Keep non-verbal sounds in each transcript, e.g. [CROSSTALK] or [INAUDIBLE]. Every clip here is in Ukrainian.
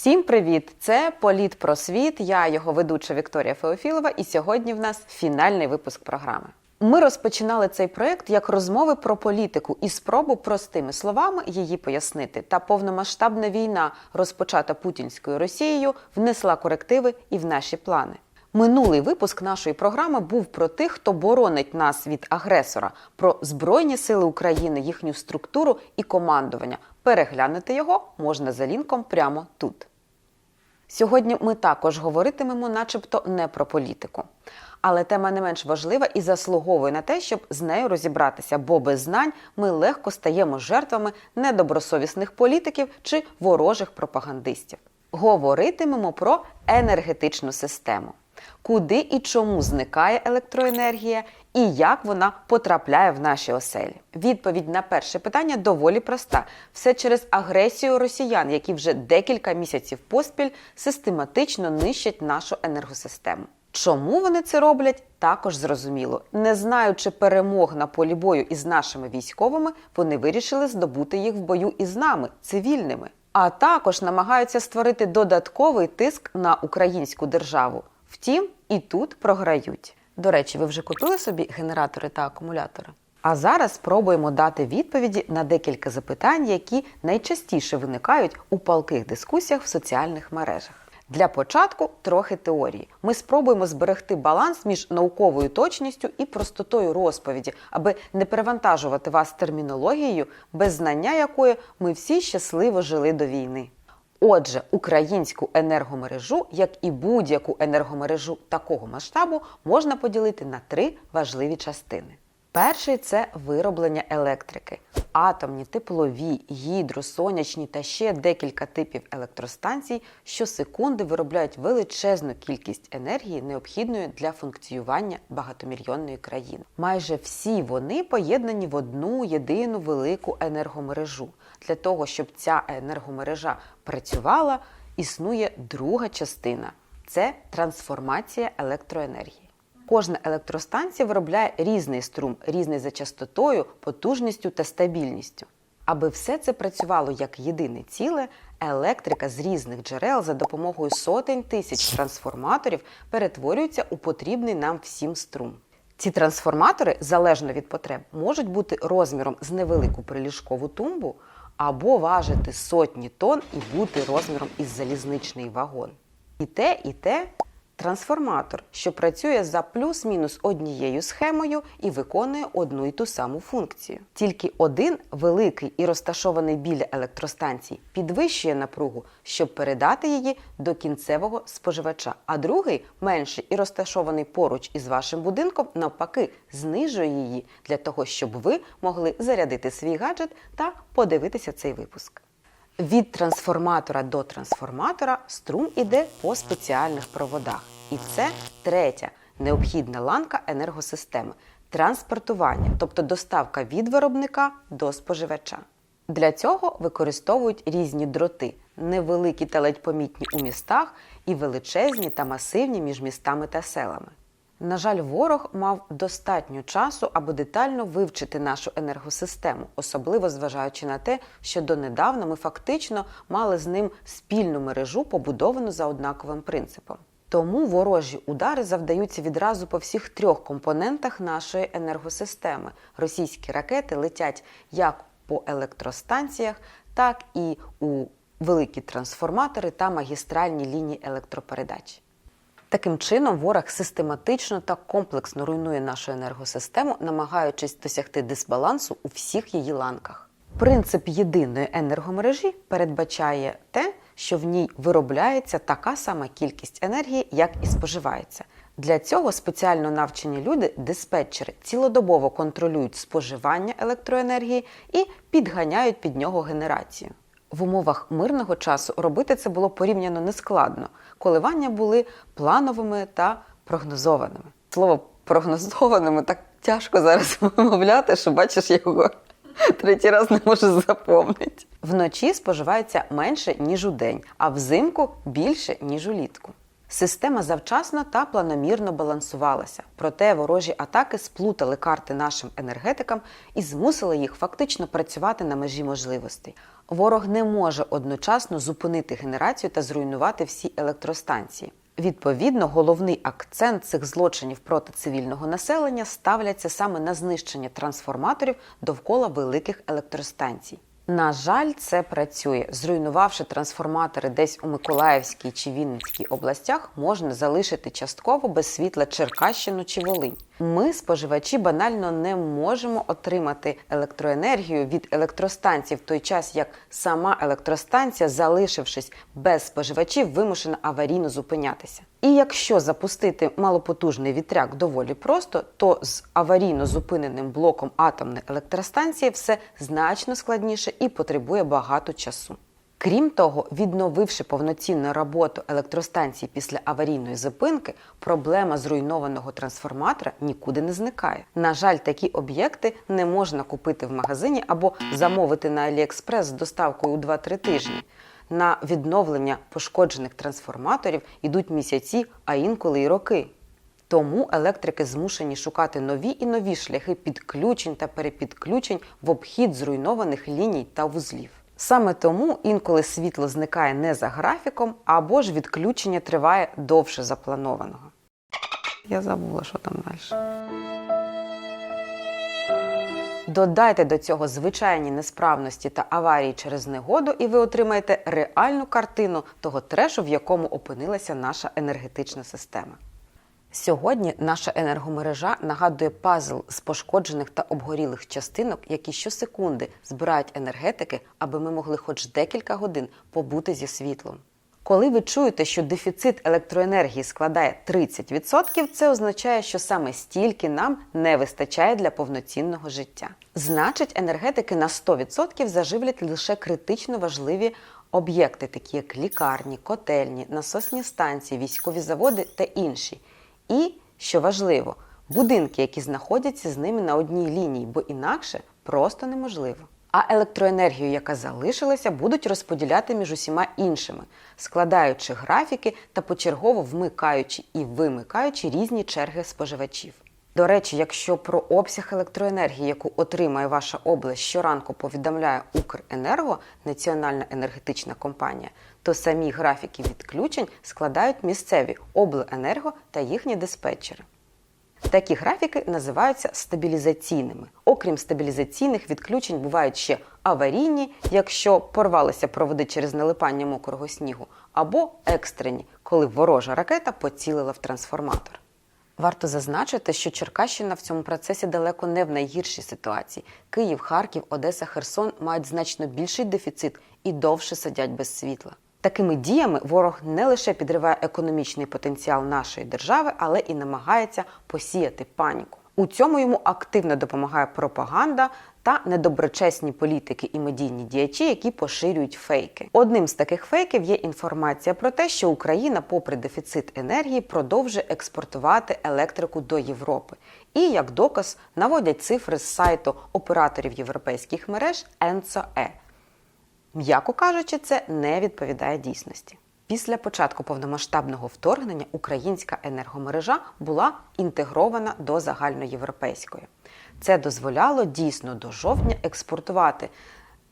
Всім привіт! Це Політ про світ. Я його ведуча Вікторія Феофілова, і сьогодні в нас фінальний випуск програми. Ми розпочинали цей проект як розмови про політику і спробу простими словами її пояснити. Та повномасштабна війна, розпочата путінською Росією, внесла корективи і в наші плани. Минулий випуск нашої програми був про тих, хто боронить нас від агресора, про Збройні сили України, їхню структуру і командування. Переглянути його можна за лінком прямо тут. Сьогодні ми також говоритимемо, начебто, не про політику. Але тема не менш важлива і заслуговує на те, щоб з нею розібратися, бо без знань ми легко стаємо жертвами недобросовісних політиків чи ворожих пропагандистів. Говоритимемо про енергетичну систему. Куди і чому зникає електроенергія, і як вона потрапляє в наші оселі? Відповідь на перше питання доволі проста: все через агресію росіян, які вже декілька місяців поспіль систематично нищать нашу енергосистему. Чому вони це роблять, також зрозуміло. Не знаючи перемог на полі бою із нашими військовими, вони вирішили здобути їх в бою із нами, цивільними. А також намагаються створити додатковий тиск на українську державу. Втім, і тут програють. До речі, ви вже купили собі генератори та акумулятори? А зараз спробуємо дати відповіді на декілька запитань, які найчастіше виникають у палких дискусіях в соціальних мережах. Для початку трохи теорії. Ми спробуємо зберегти баланс між науковою точністю і простотою розповіді, аби не перевантажувати вас термінологією, без знання якої ми всі щасливо жили до війни. Отже, українську енергомережу, як і будь-яку енергомережу такого масштабу, можна поділити на три важливі частини. Перший це вироблення електрики. Атомні, теплові, гідро, сонячні та ще декілька типів електростанцій щосекунди виробляють величезну кількість енергії, необхідної для функціювання багатомільйонної країни. Майже всі вони поєднані в одну єдину велику енергомережу. Для того, щоб ця енергомережа працювала, існує друга частина це трансформація електроенергії. Кожна електростанція виробляє різний струм, різний за частотою, потужністю та стабільністю. Аби все це працювало як єдине ціле, електрика з різних джерел за допомогою сотень тисяч трансформаторів перетворюється у потрібний нам всім струм. Ці трансформатори, залежно від потреб, можуть бути розміром з невелику приліжкову тумбу або важити сотні тонн і бути розміром із залізничний вагон. І те, і те трансформатор, що працює за плюс-мінус однією схемою і виконує одну і ту саму функцію. Тільки один великий і розташований біля електростанцій підвищує напругу, щоб передати її до кінцевого споживача, а другий, менший і розташований поруч із вашим будинком, навпаки, знижує її для того, щоб ви могли зарядити свій гаджет та подивитися цей випуск. Від трансформатора до трансформатора струм іде по спеціальних проводах. І це третя необхідна ланка енергосистеми транспортування, тобто доставка від виробника до споживача. Для цього використовують різні дроти, невеликі та ледь помітні у містах і величезні та масивні між містами та селами. На жаль, ворог мав достатньо часу, аби детально вивчити нашу енергосистему, особливо зважаючи на те, що донедавна ми фактично мали з ним спільну мережу, побудовану за однаковим принципом. Тому ворожі удари завдаються відразу по всіх трьох компонентах нашої енергосистеми. Російські ракети летять як по електростанціях, так і у великі трансформатори та магістральні лінії електропередач. Таким чином, ворог систематично та комплексно руйнує нашу енергосистему, намагаючись досягти дисбалансу у всіх її ланках. Принцип єдиної енергомережі передбачає те, що в ній виробляється така сама кількість енергії, як і споживається. Для цього спеціально навчені люди, диспетчери, цілодобово контролюють споживання електроенергії і підганяють під нього генерацію. В умовах мирного часу робити це було порівняно нескладно. Коливання були плановими та прогнозованими. Слово прогнозованими так тяжко зараз [LAUGHS] вимовляти, що бачиш його третій раз не можу заповнити. Вночі споживається менше, ніж у день, а взимку більше, ніж улітку. Система завчасно та планомірно балансувалася, проте ворожі атаки сплутали карти нашим енергетикам і змусили їх фактично працювати на межі можливостей. Ворог не може одночасно зупинити генерацію та зруйнувати всі електростанції. Відповідно, головний акцент цих злочинів проти цивільного населення ставляться саме на знищення трансформаторів довкола великих електростанцій. На жаль, це працює. Зруйнувавши трансформатори десь у Миколаївській чи Вінницькій областях, можна залишити частково без світла Черкащину чи Волинь. Ми, споживачі, банально не можемо отримати електроенергію від електростанцій в той час, як сама електростанція, залишившись без споживачів, вимушена аварійно зупинятися. І якщо запустити малопотужний вітряк доволі просто, то з аварійно зупиненим блоком атомної електростанції все значно складніше і потребує багато часу. Крім того, відновивши повноцінну роботу електростанції після аварійної зупинки, проблема зруйнованого трансформатора нікуди не зникає. На жаль, такі об'єкти не можна купити в магазині або замовити на AliExpress з доставкою у 2-3 тижні. На відновлення пошкоджених трансформаторів йдуть місяці, а інколи й роки. Тому електрики змушені шукати нові і нові шляхи підключень та перепідключень в обхід зруйнованих ліній та вузлів. Саме тому інколи світло зникає не за графіком, або ж відключення триває довше запланованого. Я забула, що там далі. Додайте до цього звичайні несправності та аварії через негоду, і ви отримаєте реальну картину того трешу, в якому опинилася наша енергетична система. Сьогодні наша енергомережа нагадує пазл з пошкоджених та обгорілих частинок, які щосекунди збирають енергетики, аби ми могли хоч декілька годин побути зі світлом. Коли ви чуєте, що дефіцит електроенергії складає 30%, це означає, що саме стільки нам не вистачає для повноцінного життя. Значить, енергетики на 100% заживлять лише критично важливі об'єкти, такі як лікарні, котельні, насосні станції, військові заводи та інші. І, що важливо, будинки, які знаходяться з ними на одній лінії, бо інакше просто неможливо. А електроенергію, яка залишилася, будуть розподіляти між усіма іншими, складаючи графіки та почергово вмикаючи і вимикаючи різні черги споживачів. До речі, якщо про обсяг електроенергії, яку отримає ваша область, щоранку повідомляє Укренерго, національна енергетична компанія, то самі графіки відключень складають місцеві обленерго та їхні диспетчери. Такі графіки називаються стабілізаційними. Окрім стабілізаційних відключень, бувають ще аварійні, якщо порвалися проводи через налипання мокрого снігу, або екстрені, коли ворожа ракета поцілила в трансформатор. Варто зазначити, що Черкащина в цьому процесі далеко не в найгіршій ситуації. Київ, Харків, Одеса, Херсон мають значно більший дефіцит і довше сидять без світла. Такими діями ворог не лише підриває економічний потенціал нашої держави, але і намагається посіяти паніку. У цьому йому активно допомагає пропаганда та недоброчесні політики і медійні діячі, які поширюють фейки. Одним з таких фейків є інформація про те, що Україна, попри дефіцит енергії, продовжує експортувати електрику до Європи. І як доказ наводять цифри з сайту операторів європейських мереж ENSO-E. М'яко кажучи, це не відповідає дійсності. Після початку повномасштабного вторгнення українська енергомережа була інтегрована до загальноєвропейської. Це дозволяло дійсно до жовтня експортувати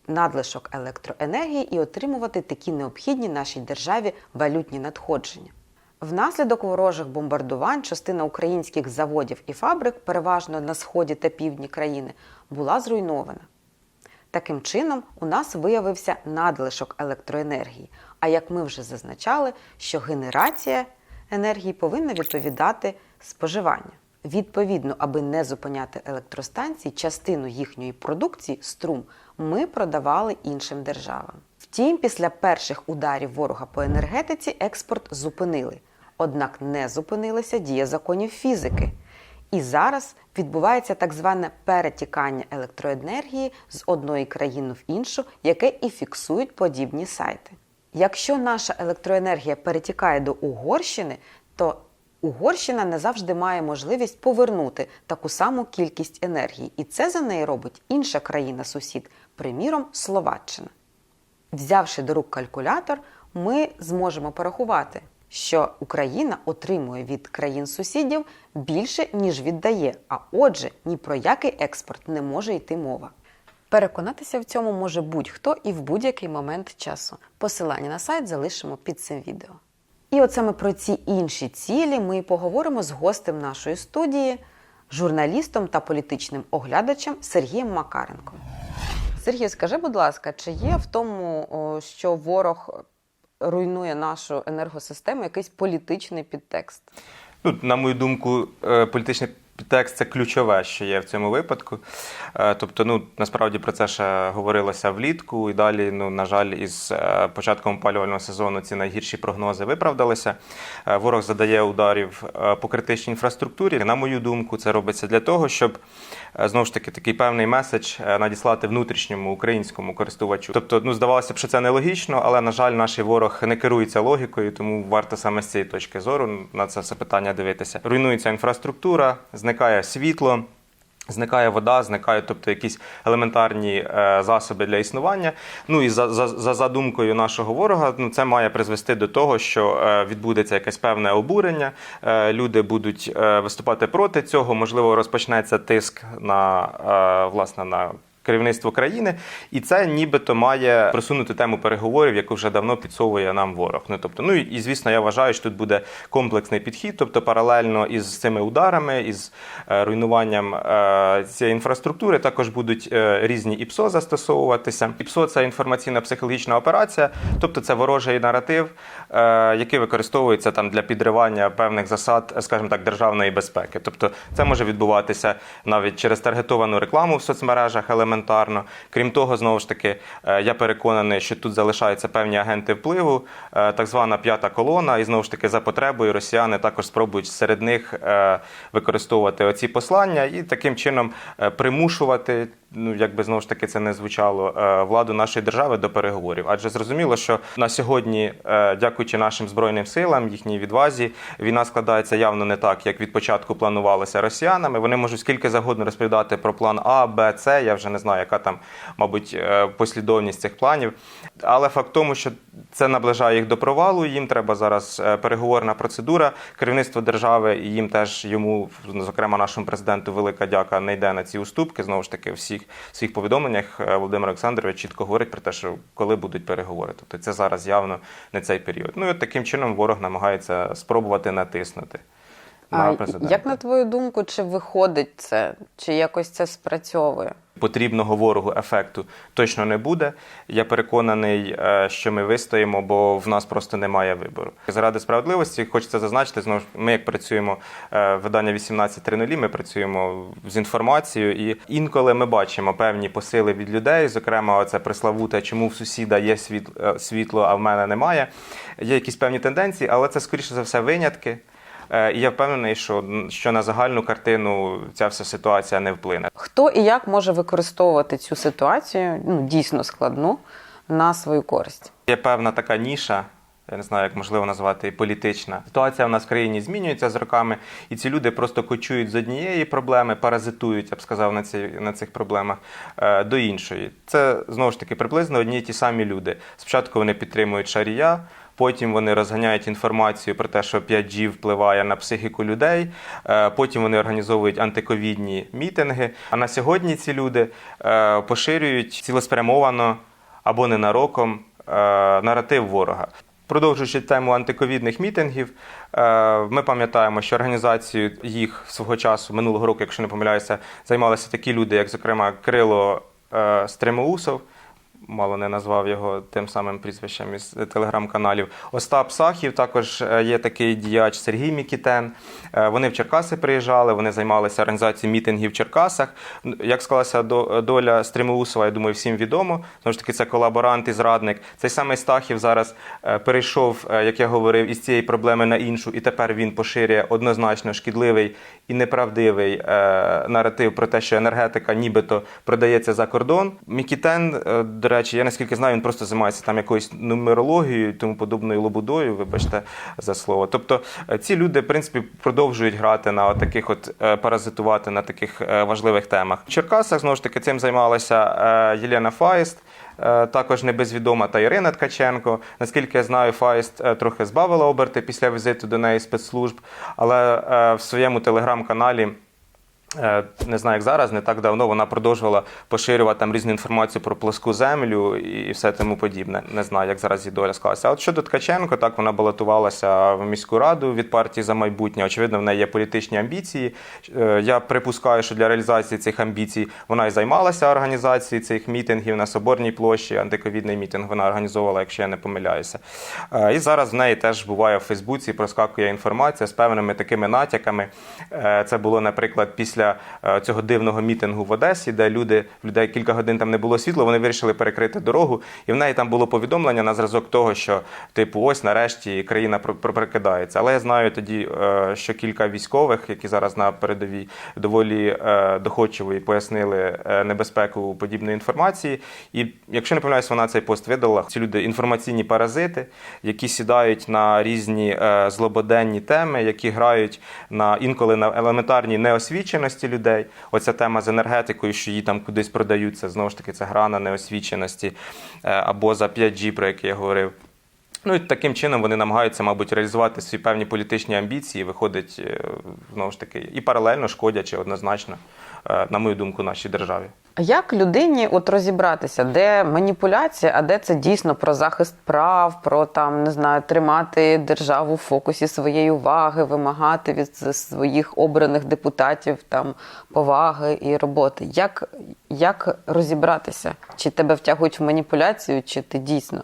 надлишок електроенергії і отримувати такі необхідні нашій державі валютні надходження. Внаслідок ворожих бомбардувань частина українських заводів і фабрик, переважно на сході та півдні країни, була зруйнована. Таким чином, у нас виявився надлишок електроенергії. А як ми вже зазначали, що генерація енергії повинна відповідати споживанню. Відповідно, аби не зупиняти електростанції, частину їхньої продукції струм ми продавали іншим державам. Втім, після перших ударів ворога по енергетиці експорт зупинили. Однак не зупинилася дія законів фізики. І зараз відбувається так зване перетікання електроенергії з одної країни в іншу, яке і фіксують подібні сайти. Якщо наша електроенергія перетікає до Угорщини, то Угорщина не завжди має можливість повернути таку саму кількість енергії, і це за неї робить інша країна-сусід, приміром Словаччина. Взявши до рук калькулятор, ми зможемо порахувати, що Україна отримує від країн-сусідів більше, ніж віддає, а отже, ні про який експорт не може йти мова. Переконатися в цьому може будь-хто і в будь-який момент часу. Посилання на сайт залишимо під цим відео. І от саме про ці інші цілі ми поговоримо з гостем нашої студії, журналістом та політичним оглядачем Сергієм Макаренком. Сергій, скажи, будь ласка, чи є в тому, що ворог руйнує нашу енергосистему, якийсь політичний підтекст? Ну, на мою думку, е, політичний підтекст це ключове, що є в цьому випадку. Е, Тобто, ну насправді про це ще говорилося влітку, і далі, ну на жаль, із е, початком опалювального сезону ці найгірші прогнози виправдалися. Е, Ворог задає ударів по критичній інфраструктурі. На мою думку, це робиться для того, щоб знову ж таки такий певний меседж надіслати внутрішньому українському користувачу. Тобто, ну здавалося б, що це нелогічно, але на жаль, наш ворог не керується логікою, тому варто саме з цієї точки зору на це все питання дивитися. Руйнується інфраструктура, зникає світло. Зникає вода, зникають, тобто якісь елементарні е, засоби для існування. Ну і за, за, за задумкою нашого ворога, ну це має призвести до того, що е, відбудеться якесь певне обурення. Е, люди будуть е, виступати проти цього. Можливо, розпочнеться тиск на е, власне на. Керівництво країни, і це нібито має просунути тему переговорів, яку вже давно підсовує нам ворог. Ну тобто, ну і, звісно, я вважаю, що тут буде комплексний підхід, тобто паралельно із цими ударами, із е, руйнуванням е, цієї інфраструктури, також будуть е, різні ІПСО застосовуватися. ІПСО це інформаційна психологічна операція, тобто це ворожий наратив, який використовується там для підривання певних засад, скажімо так, державної безпеки. Тобто, це може відбуватися навіть через таргетовану рекламу в соцмережах елементарно. Крім того, знову ж таки, е, я переконаний, що тут залишаються певні агенти впливу, е, так звана п'ята колона, і знову ж таки за потребою росіяни також спробують серед них е, використовувати оці послання і таким чином примушувати. Ну, якби знову ж таки це не звучало владу нашої держави до переговорів. Адже зрозуміло, що на сьогодні, дякуючи нашим збройним силам, їхній відвазі, війна складається явно не так, як від початку планувалося росіянами. Вони можуть скільки завгодно розповідати про план А, Б, С. Я вже не знаю, яка там, мабуть, е, послідовність цих планів. Але факт тому, що це наближає їх до провалу. Їм треба зараз е, переговорна процедура. Керівництво держави і їм теж йому, зокрема нашому президенту, велика дяка не йде на ці уступки. Знову ж таки, всіх своїх повідомленнях е, Володимир Олександрович чітко говорить про те, що коли будуть переговори. Тобто це зараз явно не цей період. Ну і от таким чином ворог намагається спробувати натиснути. На президента. як на твою думку, чи виходить це, чи якось це спрацьовує? потрібного ворогу ефекту точно не буде. Я переконаний, е, що ми вистоїмо, бо в нас просто немає вибору. Заради справедливості хочеться зазначити, знову ж ми як працюємо е, видання 18.00, ми працюємо з інформацією, і інколи ми бачимо певні посили від людей. Зокрема, це приславуте, чому в сусіда є е, світло, а в мене немає. Є якісь певні тенденції, але це скоріше за все винятки. Е, І я впевнений, що, що на загальну картину ця вся ситуація не вплине. Хто і як може використовувати цю ситуацію, ну дійсно складну, на свою користь? Є певна така ніша. Я не знаю, як можливо назвати політична. Ситуація в нас в країні змінюється з роками, і ці люди просто кочують з однієї проблеми, паразитують, я б сказав, на, ці, на цих проблемах е, до іншої. Це знову ж таки приблизно одні й ті самі люди. Спочатку вони підтримують шарія, потім вони розганяють інформацію про те, що 5G впливає на психіку людей. е, Потім вони організовують антиковідні мітинги. А на сьогодні ці люди е, поширюють цілеспрямовано або ненароком е, наратив ворога. Продовжуючи тему антиковідних мітингів, ми пам'ятаємо, що організацією їх свого часу минулого року, якщо не помиляюся, займалися такі люди, як, зокрема, Крило Стремоусов. Мало не назвав його тим самим прізвищем із телеграм-каналів. Остап Сахів також е, є такий діяч Сергій Мікітен. Е, Вони в Черкаси приїжджали, вони займалися організацією мітингів в Черкасах. Як склалася до- доля Стримоусова, я думаю, всім відомо. Знову ж таки, це колаборант і зрадник. Цей самий Стахів зараз е, перейшов, е, як я говорив, із цієї проблеми на іншу, і тепер він поширює однозначно шкідливий і неправдивий е, наратив про те, що енергетика нібито продається за кордон. Мікітен, е, до речі, я наскільки знаю, він просто займається там якоюсь нумерологією тому подобною лобудою, вибачте за слово. Тобто е, ці люди, в принципі, продовжують грати на таких от паразитувати на таких важливих темах. В Черкасах знову ж таки цим займалася Єлена Фаєст. Е, не безвідома та Ірина Ткаченко. Наскільки я знаю, Фаєст е, трохи збавила оберти після візиту до неї спецслужб, але е, в своєму телеграм-каналі Не знаю, як зараз, не так давно вона продовжувала поширювати там різну інформацію про плоску землю і все тому подібне. Не знаю, як зараз її доля склалася. А от щодо Ткаченко, так вона балотувалася в міську раду від партії за майбутнє. Очевидно, в неї є політичні амбіції. Е, Я припускаю, що для реалізації цих амбіцій вона і займалася організацією цих мітингів на Соборній площі. Антиковідний мітинг вона організовувала, якщо я не помиляюся. Е, І зараз в неї теж буває в Фейсбуці, проскакує інформація з певними такими натяками. Е, Це було, наприклад, після е, цього дивного мітингу в Одесі, де люди людей кілька годин там не було світла, вони вирішили перекрити дорогу, і в неї там було повідомлення на зразок того, що типу, ось нарешті країна про- про- прокидається. Але я знаю тоді, е, що кілька військових, які зараз на передовій доволі е, доходчиво і пояснили небезпеку подібної інформації. І якщо не помиляюсь, вона цей пост видала. Ці люди інформаційні паразити, які сідають на різні злободенні теми, які грають на інколи на елементарній неосвіченості людей. Оця тема з енергетикою, що її там кудись продаються, знову ж таки це гра на неосвіченості е, або за 5G, про яке я говорив. Ну і таким чином вони намагаються, мабуть, реалізувати свої певні політичні амбіції, виходить е, знову ж таки і паралельно шкодячи однозначно, е, на мою думку, нашій державі. Як людині от розібратися, де маніпуляція, а де це дійсно про захист прав, про там не знаю, тримати державу в фокусі своєї уваги, вимагати від своїх обраних депутатів там поваги і роботи? Як, як розібратися? Чи тебе втягують в маніпуляцію, чи ти дійсно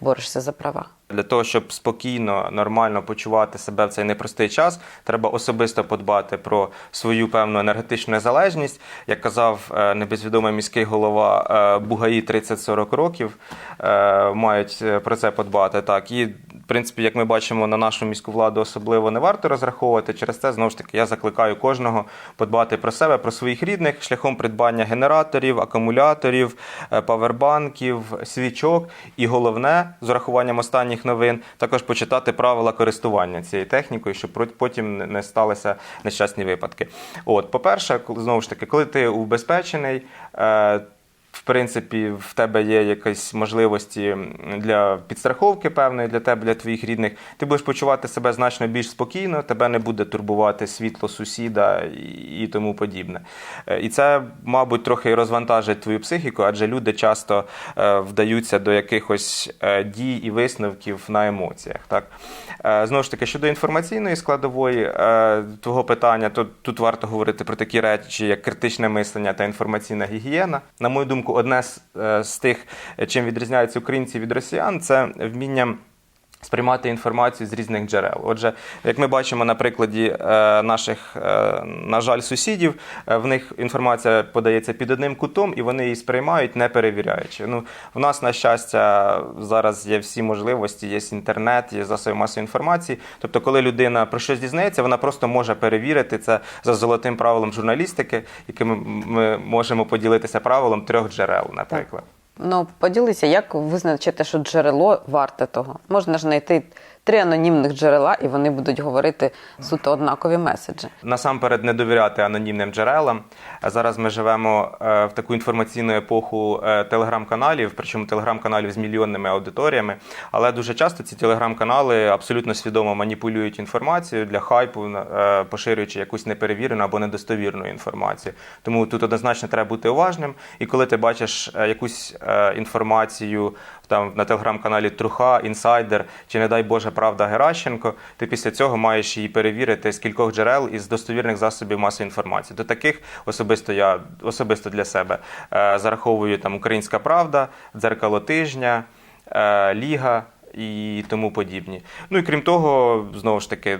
борешся за права? Для того, щоб спокійно, нормально почувати себе в цей непростий час, треба особисто подбати про свою певну енергетичну незалежність. Як казав е, небезвідомий міський голова е, Бугаї 30-40 років, е, мають про це подбати. Так і принципі, як ми бачимо, на нашу міську владу особливо не варто розраховувати. Через це знову ж таки я закликаю кожного подбати про себе, про своїх рідних шляхом придбання генераторів, акумуляторів, е, павербанків, свічок. І головне, з урахуванням останніх новин, також почитати правила користування цією технікою, щоб потім не- сталися нещасні випадки. От, по-перше, коли- знову ж таки, коли ти убезпечений. В принципі, в тебе є якісь можливості для підстраховки певної для тебе, для твоїх рідних. Ти будеш почувати себе значно більш спокійно, тебе не буде турбувати світло сусіда і- тому подібне. Е, І це, мабуть, трохи розвантажить твою психіку, адже люди часто е, вдаються до якихось е, дій і висновків на емоціях. Так? Знову ж таки, щодо інформаційної складової твого питання, то тут варто говорити про такі речі, як критичне мислення та інформаційна гігієна. На мою думку, одне з, е, з тих, чим відрізняються українці від росіян, це вміння. Сприймати інформацію з різних джерел. Отже, як ми бачимо на прикладі е, наших, е, на жаль, сусідів, е, в них інформація подається під одним кутом, і вони її сприймають, не перевіряючи. Ну, в нас, на щастя, зараз є всі можливості, є інтернет, є засоби масової інформації. Тобто, коли людина про щось дізнається, вона просто може перевірити це за золотим правилом журналістики, яким ми можемо поділитися правилом трьох джерел, наприклад. Ну, поділися, як визначити, що джерело варте того. Можна ж знайти три анонімних джерела, і вони будуть говорити суто однакові меседжі. Насамперед не довіряти анонімним джерелам. Зараз ми живемо е, в таку інформаційну епоху е, телеграм-каналів, причому телеграм-каналів з мільйонними аудиторіями. Але дуже часто ці телеграм-канали абсолютно свідомо маніпулюють інформацією для хайпу, е, поширюючи якусь неперевірену або недостовірну інформацію. Тому тут однозначно треба бути уважним. І коли ти бачиш якусь інформацію там на телеграм-каналі Труха, Інсайдер чи, не дай Боже, Правда Геращенко, ти після цього маєш її перевірити з кількох джерел із достовірних засобів масової інформації. До таких особисто я особисто для себе е, зараховую там Українська Правда, Дзеркало тижня, е, Ліга і тому подібні. Ну і крім того, знову ж таки,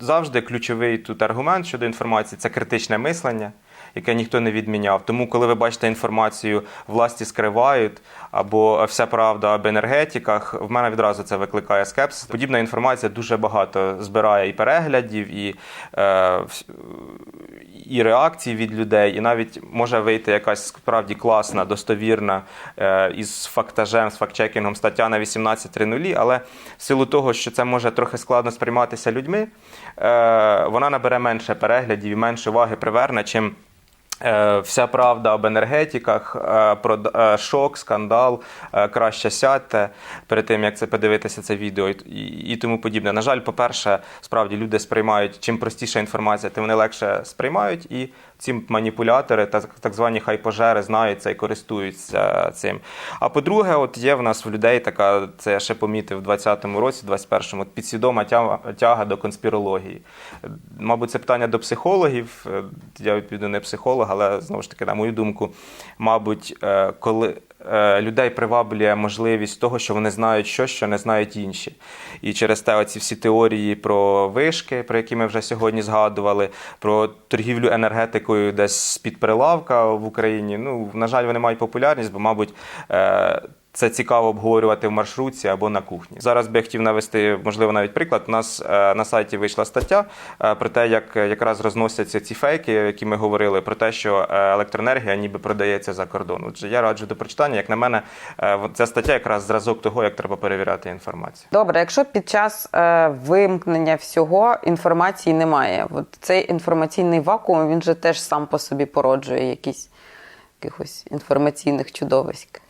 завжди ключовий тут аргумент щодо інформації це критичне мислення. Яке ніхто не відміняв. Тому, коли ви бачите інформацію, власті скривають або вся правда об енергетиках, в мене відразу це викликає скепсис. Подібна інформація дуже багато збирає і переглядів, і, е, і реакцій від людей, і навіть може вийти якась справді класна, достовірна е, із фактажем, з фактчекінгом стаття на 18.00, але в силу того, що це може трохи складно сприйматися людьми, е, вона набере менше переглядів і менше уваги приверне, чим Вся правда об енергетиках, е, про е, шок, скандал, е, краще сядьте перед тим, як це подивитися це відео і, тому подібне. На жаль, по-перше, справді люди сприймають, чим простіша інформація, тим вони легше сприймають, і ці маніпулятори, так, так звані хайпожери, знають це і користуються цим. А по-друге, от є в нас в людей така, це я ще помітив в 20-му році, 21-му, підсвідома тяга, до конспірології. Мабуть, це питання до психологів. Е, Я відповідно не психолог, але знову ж таки, на мою думку, мабуть, е, коли е, людей приваблює можливість того, що вони знають щось, що не знають інші. І через те оці всі теорії про вишки, про які ми вже сьогодні згадували, про торгівлю енергетикою десь з-під прилавка в Україні. Ну, на жаль, вони мають популярність, бо, мабуть, е, це цікаво обговорювати в маршрутці або на кухні. Зараз би я хотів навести, можливо, навіть приклад. У нас е, на сайті вийшла стаття е, про те, як е, якраз розносяться ці фейки, які ми говорили, про те, що електроенергія ніби продається за кордон. Отже, я раджу до прочитання. Як на мене, ця стаття якраз зразок того, як треба перевіряти інформацію. Добре, якщо під час вимкнення всього інформації немає, от цей інформаційний вакуум він же теж сам по собі породжує якісь якихось інформаційних чудовиськ.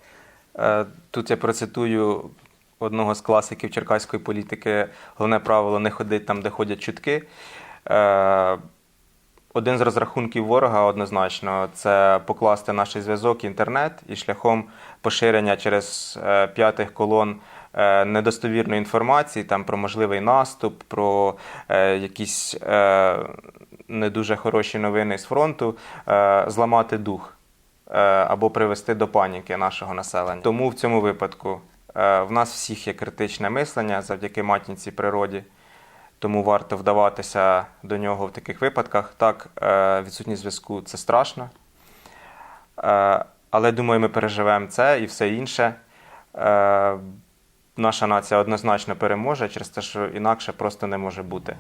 Е, Тут я процитую одного з класиків черкаської політики. Головне правило не ходить там, де ходять чутки. Е, Один з розрахунків ворога однозначно це покласти наш зв'язок, інтернет і шляхом поширення через е, п'ятих колон недостовірної інформації там про можливий наступ, про якісь не дуже хороші новини з фронту, зламати дух або привести до паніки нашого населення. Тому в цьому випадку е, в нас всіх є критичне мислення завдяки матінці природі. Тому варто вдаватися до нього в таких випадках. Так, е, відсутність зв'язку це страшно. Е, Але думаю, ми переживемо це і все інше. Е, Наша нація однозначно переможе через те, що інакше просто не може бути.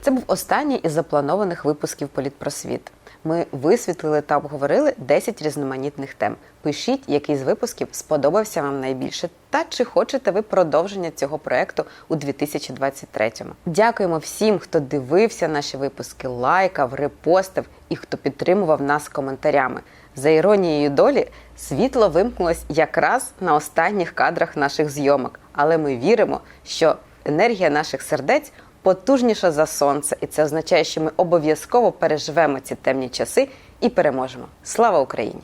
Це був останній із запланованих випусків Політпросвіт. Ми висвітлили та обговорили 10 різноманітних тем. Пишіть, який з випусків сподобався вам найбільше, та чи хочете ви продовження цього проекту у 2023-му. Дякуємо всім, хто дивився наші випуски, лайкав, репостив і хто підтримував нас коментарями. За іронією долі, світло вимкнулось якраз на останніх кадрах наших зйомок, але ми віримо, що енергія наших сердець потужніша за сонце, і це означає, що ми обов'язково переживемо ці темні часи і переможемо. Слава Україні!